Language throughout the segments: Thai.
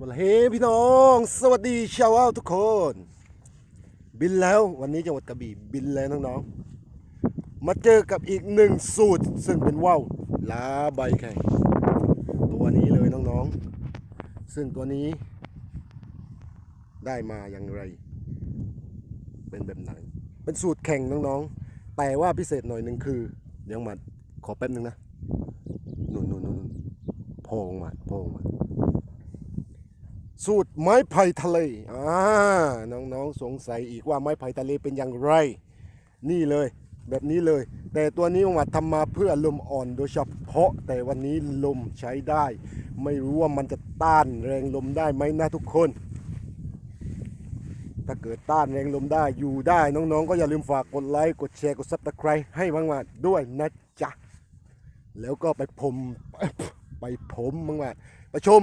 วัสดีพี่น้อง สวัสดีชาวอ้าวทุกคน บินแล้ววันนี้จังหวัดกระบี่บินแล้วน้องๆมาเจอกับอีกหนึ่งสูตร ซึ่งเป็นว่าวลาใบแข่งตัวนี้เลยน้องๆ ซึ่งตัวนี้ ได้มาอย่างไร เป็นแบบไหน เป็นสูตรแข่งน้องๆ แต่ว่าพิเศษหน่อยหนึ่งคือ เดี๋ยวมาขอแป๊บนึงนะนุ่นนุ่นนุ่นโพงมาโพงมา สูตรไม้ไผ่ทะเลอ่าน้องๆสงสัยอีกว่าไม้ไผ่ทะเลเป็นอย่างไร นี่เลยแบบนี้เลย แต่ตัวนี้มาทำมาเพื่อลมอ่อนโดยเฉพาะแต่วันนี้ลมใช้ได้ ไม่รู้ว่ามันจะต้านแรงลมได้ไหมนะทุกคน ถ้าเกิดต้านแรงลมได้อยู่ได้น้องๆ ก็อย่าลืมฝากกดไลค์กดแชร์กดซับสไครต์ให้บ้างมาด้วยนะจ๊ะ แล้วก็ไปผมไปผมบ้างมาไปชม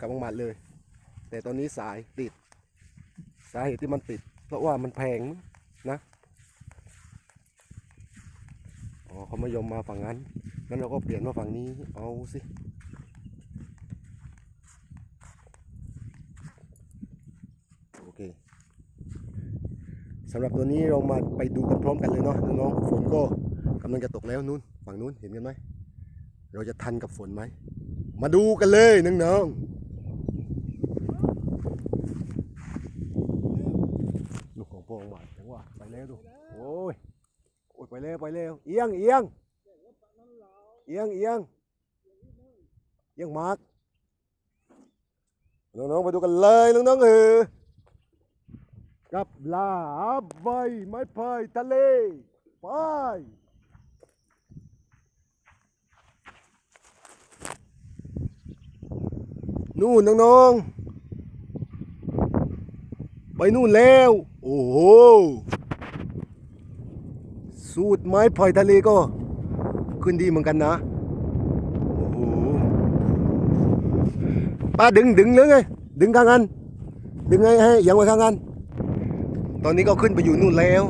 กับบังหมัดเลย แต่ตอนนี้สายติด สาเหตุที่มันติด เพราะว่ามันแพงนะอ๋อเขาไม่ยอมมาฝั่งนั้นงั้นเราก็เปลี่ยนมาฝั่งนี้เอาสิโอเคสำหรับตัวนี้เรามาไปดูกันพร้อมกันเลยเนาะน้องๆฝนก็กำลังจะตกแล้วนู้นฝั่งนู้นเห็นกันไหมเราจะทันกับฝนไหม มาดูกันเลยน้องๆ ลูกของพ วงหวาไปแล้วดูโอ้ยโอ้ยไปแล้วไปแล้วเอียงเอียงเอียงเอียงเอียงมากน้องๆไปดูกันเลยน้องๆเออกับลาใบไม้พายทะเลไปนู่นน้องๆไปนู่นแล้ว โอ้โห สูตรไม้พลอยทะเลก็ ขึ้นดีเหมือนกันนะ โอ้โหป้าดึงดึงเลยไง ดึงข้างกัน ดึงไงให้ยังไว้ข้างกัน ตอนนี้ก็ขึ้นไปอยู่นู่นแล้ว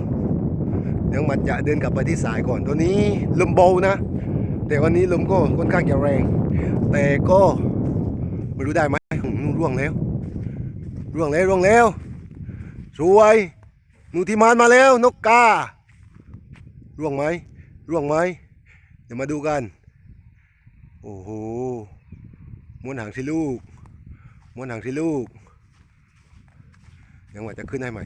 เดี๋ยวมันจะเดินกลับไปที่สายก่อนตัวนี้ลมเบานะ แต่วันนี้ลมก็ค่อนข้างจะแรง แต่ก็ไม่รู้ได้ไหมอืมร่วงแล้ว ร่วงแล้วร่วงแล้ว สวยหนูที่มานมาแล้ว นกการ่วงไหมร่วงไหมเดี๋ยวมาดูกัน โอ้โหม้วนหางสิลูกม้วนหางสิลูก ยังหว่าจะขึ้นให้ไหม่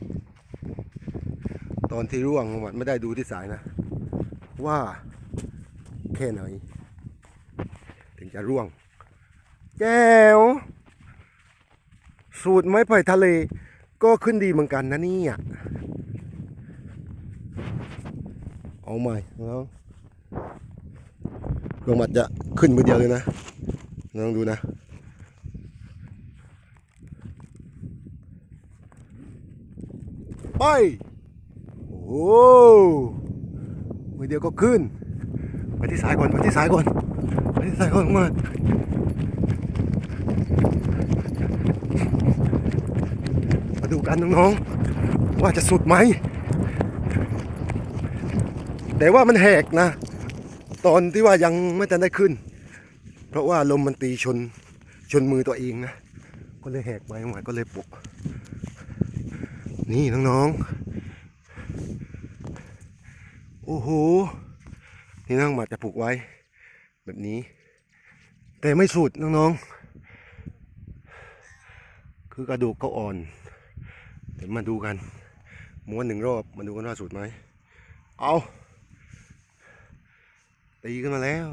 ตอนที่ร่วงหวัดไม่ได้ดูที่สายนะ ว่าแค่ไหน ถึงจะร่วง แก้ว สูตรไม้ไผ่ทะเล ก็ขึ้นดีเหมือนกันนะเนี่ยเอาใหม่น้องลงมาจะขึ้นมือเดียวเลยนะน้องดูนะไปโอ้มือเดียวก็ขึ้น ไปที่สายก่อนไปที่สายก่อนไปที่สายก่อนมา มาดู กันน้องๆว่าจะสุดไหม แต่ว่ามันแหกนะ ตอนที่ว่ายังไม่ทันได้ขึ้น เพราะว่าลมมันตีชนชนมือตัวเองนะ ก็เลยแหกไปหมายก็เลยปุกนี่น้องๆ โอ้โห นี่น้องมาจะปลูกไว้ แบบนี้ แต่ไม่สุดน้องๆ คือกระดูกเขาอ่อน ดี๋ยวมาดูกันม้วนหนึ่งรอบมาดูกันว่าสุดไหมเอาตีขึ้นมาแล้ว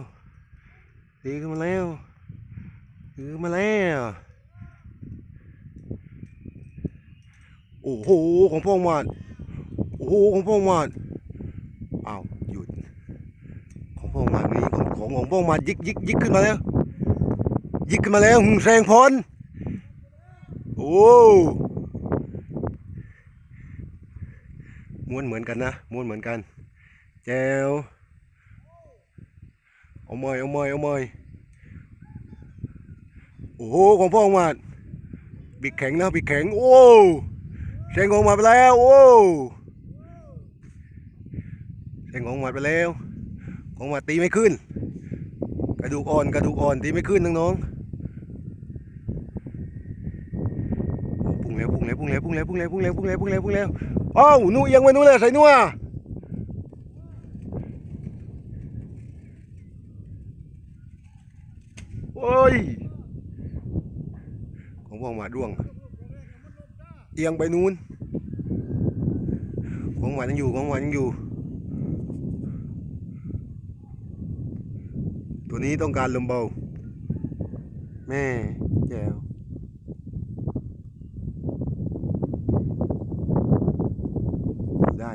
ตีขึ้นมาแล้วตีขึ้นมาแล้วโอ้โหของพ่อมาดโอ้โหของพ่อมาดอ้าวหยุดของพ่อมาดนี่ของของของพ่อมาดยิกยิกยิกขึ้นมาแล้ว ยิกขึ้นมาแล้วหึงแซงพรโอ้ ม้วนเหมือนกันนะ ม้วนเหมือนกัน แจวเอามอยเอามอยเอามอยโอ้โหของพ่อมาบิดแข็งนะบิดแข็ง โอ้แซงของมาไปแล้ว โอ้แซงของมาไปแล้ว ของมาตีไม่ขึ้น กระดูกอ่อนกระดูกอ่อนตีไม่ขึ้นน้องๆพุ่งแล้วพุ่งแล้วพุ่งแล้วพุ่งแล้วพุ่งแล้วพุ่งแล้วพุ่งแล้วพุ่งแล้วพุ่งแล้ว อ้าวนู่เอียงไปนู่นเลยใส่นู่นอะโอ้ยของพวกหมาด้วง เอียงไปนู่นของหวานยังอยู่ของหวานยังอยู่ ตัวนี้ต้องการลมเบา แม่แจ๋ว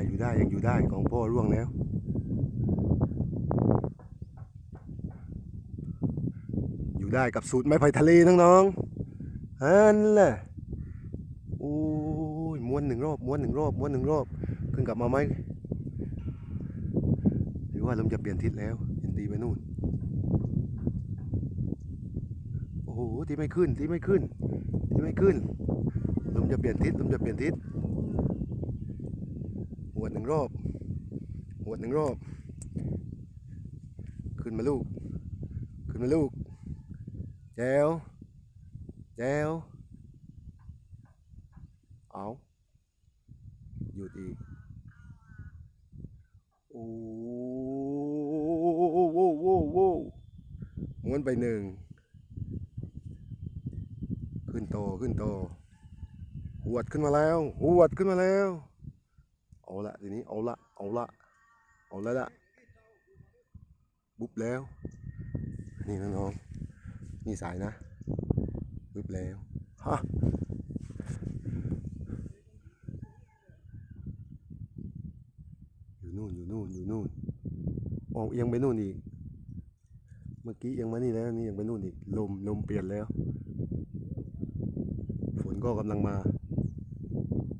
อยู่ได้อยู่ ได้ยังอยู่ได้ของพ่อร่วงแล้ว อยู่ได้กับสูตรไม้ไผ่ทะเลน้องๆอันแหละโอ้ยม้วนหนึ่งรอบม้วนหนึ่งรอบม้วนหนึ่งรอบขึ้นกลับมาไหมหรือว่าลมจะเปลี่ยนทิศแล้วเห็นตีไปนู่นโอ้โหตีไม่ขึ้นตีไม่ขึ้นตีไม่ขึ้นลมจะเปลี่ยนทิศลมจะเปลี่ยนทิศ หวดหนึ่งรอบหวดหนึ่งรอบขึ้นมาลูกขึ้นมาลูกแจวแจวเอาหยุดอีกโอ้โหโว้โว้โว้ม้วนไปหนึ่งขึ้นโตขึ้นโตหวดขึ้นมาแล้วหวดขึ้นมาแล้ว เอาละทีนี้เอาละเอาละเอาละละบุบแล้ว นี่น้องๆนี่สายนะบุบแล้วฮะอยู่นู่นอยู่นู่นอยู่นู่นออกเอียงไปนู่นอีก เมื่อกี้เอียงมานี่แล้วนี่เอียงไปนู่นอีกลมลมเปลี่ยนแล้ว ฝนก็กำลังมา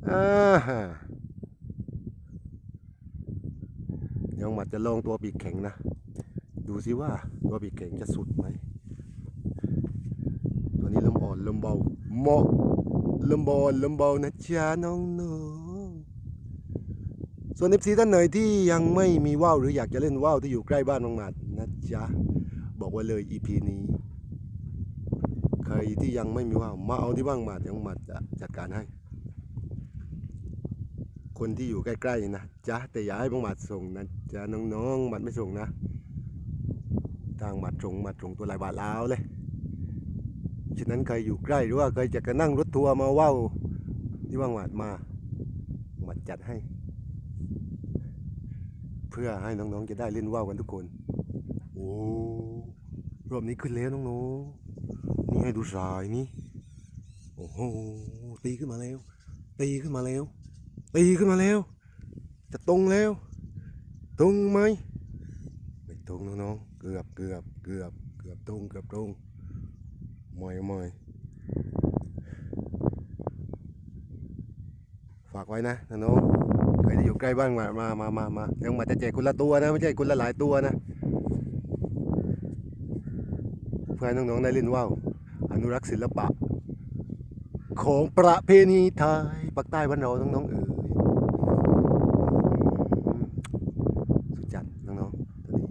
อ่า ฮะเดี๋ยวหมัดจะลองตัวปีกแข็งนะ ดูสิว่าตัวปีกแข็งจะสุดไหม ตัวนี้ลมอ่อนลมเบาเหมาะลมบอลลมเบานะจ๊ะน้องๆส่วนเอฟซีท่านไหนที่ยังไม่มีว่าวหรืออยากจะเล่นว่าวที่อยู่ใกล้บ้านบางหมัดนะจ๊ะบอกไว้เลย EP นี้ใครที่ยังไม่มีว่าวมาเอาที่บ้างหมัดยังหมัดจะจัดการให้ คนที่อยู่ใกล้ๆนะจ๊ะแต่อย่าให้บังหมัดส่งนะจ๊ะน้องๆหมัดไม่ส่งนะ ทางหมัดส่งหมัดส่งตัวลายบาทลาวเลยฉะนั้นใครอยู่ใกล้หรือว่าใครจะกระนั่งรถทัวร์มาว่าวที่ว่างหมัดมาหมัดจัดให้ เพื่อให้น้องๆจะได้เล่นว่าวกันทุกคน โอ้รอบนี้ขึ้นแล้วน้องๆนี่ให้ดูสายนี่โอ้โหตีขึ้นมาแล้ว ตีขึ้นมาแล้ว ตีขึ้นมาแล้ว จะตรงแล้ว ตรงไหมไม่ตรงน้องๆเกือบเกือบเกือบเกือบตรงเกือบตรงม่ไม่ฝากไว้นะน้องๆใครที่อยู่ใกล้บ้านมามามามามายังมาจะแจกคนละตัวนะไม่ใช่คนละหลายตัวนะเพื่อให้น้องๆได้เล่นว่าวอนุรักษ์ศิลปะ ของประเพณีไทยปักใต้บ้านเราน้องๆเออมสุดจัดน้องๆตัวนี้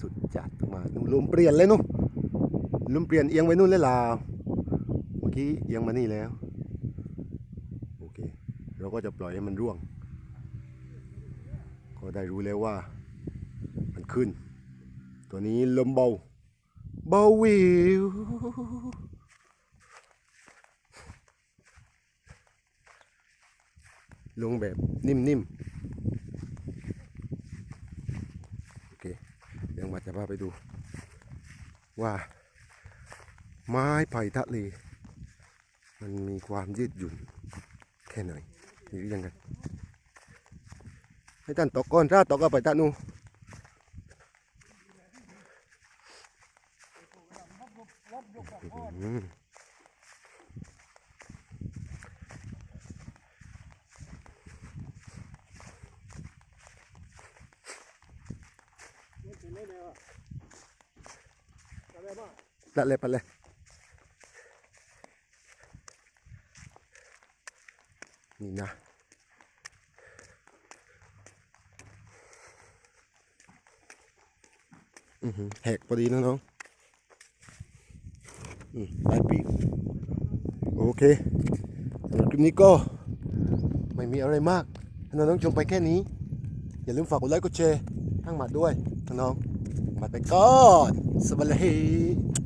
สุดจัด มานู่มเปลี่ยนเลยนู่นลมเปลี่ยนเอียงไปนู่นเลยล่ะเมื่อกี้เอียงมานี่แล้วโอเคเราก็จะปล่อยให้มันร่วง ก็ได้รู้แล้วว่า มันขึ้น ตัวนี้ลมเบา เบาวิวลงแบบนิ่มๆ โอเค เดี๋ ยวมาจะพาไปดู ว่า ไม้ไผ่ทะเลมันมีความยืดหยุ่นแค่ไหนหรือยังไงให้ท่านตกก่อนถ้าตกก็ไปท่านนู้น ปัดเลยปัดเลยนี่นะอือหือแหกพอดีนะน้องอืมปลายปีกโอเคสำหรับคลิปนี้ก็ไม่มีอะไรมากน้องๆชมไปแค่นี้ อย่าลืมฝากกดไลค์กดแชร์ทั้งหมัดด้วยน้อง ๆหมั